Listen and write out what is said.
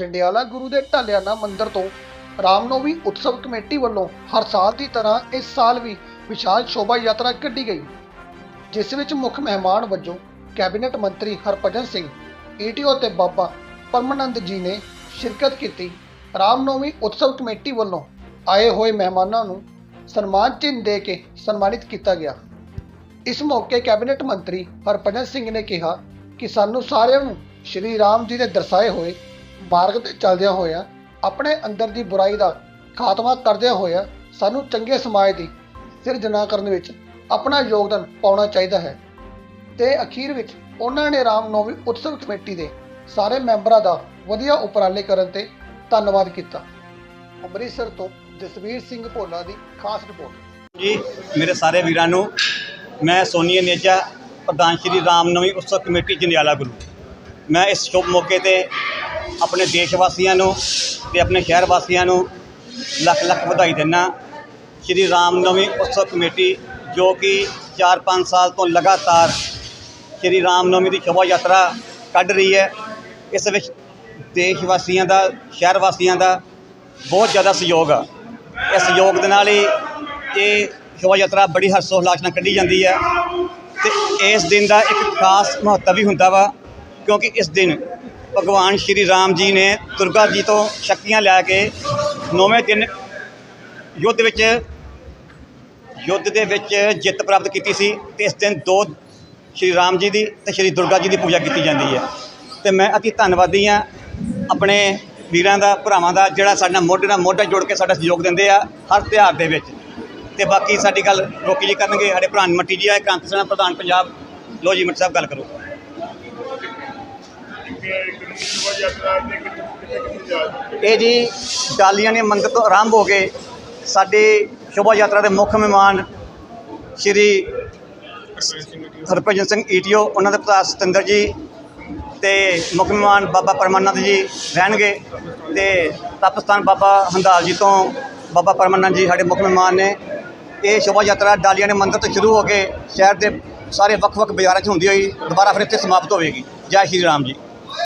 ਜੰਡਿਆਲਾ ਗੁਰੂ ਦੇ ਢਾਲਿਆਣਾ ਮੰਦਿਰ ਤੋਂ ਰਾਮਨੌਮੀ ਉਤਸਵ ਕਮੇਟੀ ਵੱਲੋਂ ਹਰ ਸਾਲ ਦੀ ਤਰ੍ਹਾਂ ਇਸ ਸਾਲ ਵੀ ਵਿਸ਼ਾਲ ਸ਼ੋਭਾ ਯਾਤਰਾ ਕੱਢੀ ਗਈ, ਜਿਸ ਵਿੱਚ ਮੁੱਖ ਮਹਿਮਾਨ ਵਜੋਂ ਕੈਬਨਿਟ ਮੰਤਰੀ ਹਰਭਜਨ ਸਿੰਘ ਈਟੀਓ ਤੇ ਬਾਬਾ ਪਰਮਾਨੰਦ ਜੀ ਨੇ ਸ਼ਿਰਕਤ ਕੀਤੀ। ਰਾਮਨੌਮੀ ਉਤਸਵ ਕਮੇਟੀ ਵੱਲੋਂ ਆਏ ਹੋਏ ਮਹਿਮਾਨਾਂ ਨੂੰ ਸਨਮਾਨ ਚਿੰਨ੍ਹ ਦੇ ਕੇ ਸਨਮਾਨਿਤ ਕੀਤਾ ਗਿਆ। ਇਸ ਮੌਕੇ ਕੈਬਨਿਟ ਮੰਤਰੀ ਹਰਭਜਨ ਸਿੰਘ ਨੇ ਕਿਹਾ ਕਿ ਸਾਨੂੰ ਸਾਰਿਆਂ ਨੂੰ ਸ਼੍ਰੀ ਰਾਮ ਜੀ ਦੇ ਦਰਸਾਏ ਹੋਏ ਮਾਰਗ ਤੇ ਚੱਲਦਿਆਂ ਹੋਇਆਂ, ਆਪਣੇ ਅੰਦਰ ਦੀ ਬੁਰਾਈ ਦਾ ਖਾਤਮਾ ਕਰਦਿਆਂ ਹੋਇਆਂ ਸਾਨੂੰ ਚੰਗੇ ਸਮਾਜ ਦੀ ਸਿਰਜਣਾ ਕਰਨ ਵਿੱਚ ਆਪਣਾ ਯੋਗਦਾਨ ਪਾਉਣਾ ਚਾਹੀਦਾ ਹੈ। ਤੇ ਅਖੀਰ ਵਿੱਚ ਉਹਨਾਂ ਨੇ ਰਾਮ ਨੌਮੀ ਉਤਸਵ ਕਮੇਟੀ ਦੇ ਸਾਰੇ ਮੈਂਬਰਾਂ ਦਾ ਵਧੀਆ ਉਪਰਾਲੇ ਕਰਨ ਤੇ ਧੰਨਵਾਦ ਕੀਤਾ। ਅੰਮ੍ਰਿਤਸਰ ਤੋਂ ਜਸਵੀਰ ਸਿੰਘ ਭੋਲਾ ਦੀ ਖਾਸ ਰਿਪੋਰਟ। ਜੀ, ਮੇਰੇ ਸਾਰੇ ਵੀਰਾਂ ਨੂੰ ਮੈਂ ਸੋਨੀਆ ਨੇਜਾ, ਪ੍ਰਧਾਨ ਸ਼੍ਰੀ ਰਾਮਨਵਮੀ ਉਤਸਵ ਕਮੇਟੀ, ਜੰਡਿਆਲਾ ਗੁਰੂ। ਮੈਂ ਇਸ ਸ਼ੁਭ ਮੌਕੇ ਤੇ ਆਪਣੇ ਦੇਸ਼ ਵਾਸੀਆਂ ਨੂੰ ਤੇ ਆਪਣੇ ਸ਼ਹਿਰ ਵਾਸੀਆਂ ਨੂੰ ਲੱਖ ਲੱਖ ਵਧਾਈ ਦਿੰਦਾ। ਸ਼੍ਰੀ ਰਾਮਨਵਮੀ ਉਤਸਵ ਕਮੇਟੀ ਜੋ ਕਿ 4-5 ਸਾਲ ਤੋਂ ਲਗਾਤਾਰ ਸ਼੍ਰੀ ਰਾਮਨਵਮੀ ਦੀ ਸ਼ੋਭਾ ਯਾਤਰਾ ਕੱਢ ਰਹੀ ਹੈ। ਇਸ ਵਿੱਚ ਦੇਸ਼ ਵਾਸੀਆਂ ਦਾ ਸ਼ਹਿਰ ਵਾਸੀਆਂ ਦਾ ਬਹੁਤ ਜ਼ਿਆਦਾ ਸਹਿਯੋਗ ਆ। ਇਸ ਸਹਿਯੋਗ ਦੇ ਨਾਲ ਹੀ ਇਹ ਸ਼ੋਭਾ ਯਾਤਰਾ ਬੜੀ ਹਰਸ਼ੋ ਉਲਾਸ ਨਾਲ ਕੱਢੀ ਜਾਂਦੀ ਹੈ ਤੇ ਇਸ ਦਿਨ ਦਾ ਇੱਕ ਖਾਸ ਮਹੱਤਵ ਵੀ ਹੁੰਦਾ ਵਾ, ਕਿਉਂਕਿ ਇਸ ਦਿਨ ਭਗਵਾਨ ਸ਼੍ਰੀ ਰਾਮ ਜੀ ਨੇ ਦੁਰਗਾ ਜੀ ਤੋਂ ਸ਼ਕਤੀਆਂ ਲੈ ਕੇ ਨੌਵੇਂ ਦਿਨ ਯੁੱਧ ਵਿੱਚ, ਯੁੱਧ ਦੇ ਵਿੱਚ ਜਿੱਤ ਪ੍ਰਾਪਤ ਕੀਤੀ ਸੀ ਤੇ ਇਸ ਦਿਨ ਦੋ ਸ਼੍ਰੀ ਰਾਮ ਜੀ ਦੀ ਤੇ ਸ਼੍ਰੀ ਦੁਰਗਾ ਜੀ ਦੀ ਪੂਜਾ ਕੀਤੀ ਜਾਂਦੀ ਹੈ। ਤੇ ਮੈਂ ਅਤੀ ਧੰਨਵਾਦੀ ਹਾਂ ਆਪਣੇ ਵੀਰਾਂ ਦਾ, ਭਰਾਵਾਂ ਦਾ, ਜਿਹੜਾ ਸਾਡਾ ਮੋਢੇ ਨਾਲ ਮੋਢਾ ਜੋੜ ਕੇ ਸਾਡਾ ਸਹਿਯੋਗ ਦਿੰਦੇ ਆ ਹਰ ਤਿਉਹਾਰ ਦੇ ਵਿੱਚ। ਤੇ ਬਾਕੀ ਸਾਡੀ ਗੱਲ ਰੋਕੀ ਜੀ ਕਰਨਗੇ, ਸਾਡੇ ਭਰਾ ਮੱਟੀ ਜੀ ਆ ਕ੍ਰਾਂਤੀ ਸੈਨਾ ਪ੍ਰਧਾਨ ਪੰਜਾਬ। ਲੋ ਜੀ ਮੱਟੀ ਸਾਹਿਬ, ਗੱਲ ਕਰੋ। ਇਹ ਜੀ ਡਾਲੀਆਂ ਨੇ ਮੰਦਰ ਤੋਂ ਆਰੰਭ ਹੋ ਕੇ ਸਾਡੇ ਸ਼ੋਭਾ ਯਾਤਰਾ ਦੇ ਮੁੱਖ ਮਹਿਮਾਨ ਸ਼੍ਰੀ ਹਰਭਜਨ ਸਿੰਘ ਈਟੀਓ, ਉਹਨਾਂ ਦੇ ਭਰਾ ਸਤਿੰਦਰ ਜੀ ਤੇ ਮੁੱਖ ਮਹਿਮਾਨ ਬਾਬਾ ਪਰਮਾਨੰਦ ਜੀ ਰਹਿਣਗੇ ਤੇ ਤਪਸਥਾਨ ਬਾਬਾ ਹੰਦਾਲ ਜੀ ਤੋਂ ਬਾਬਾ ਪਰਮਾਨੰਦ ਜੀ ਸਾਡੇ ਮੁੱਖ ਮਹਿਮਾਨ ਨੇ। ਇਹ ਸ਼ੋਭਾ ਯਾਤਰਾ ਡਾਲੀਆਂ ਨੇ ਮੰਦਰ ਤੋਂ ਸ਼ੁਰੂ ਹੋ ਕੇ ਸ਼ਹਿਰ ਦੇ ਸਾਰੇ ਵੱਖ-ਵੱਖ ਬਾਜ਼ਾਰਾਂ 'ਚ ਹੁੰਦੀ ਹੋਈ, ਦੁਬਾਰਾ ਫਿਰ ਇੱਥੇ ਸਮਾਪਤ ਹੋਵੇਗੀ। ਜੈ ਸ਼੍ਰੀ ਰਾਮ ਜੀ।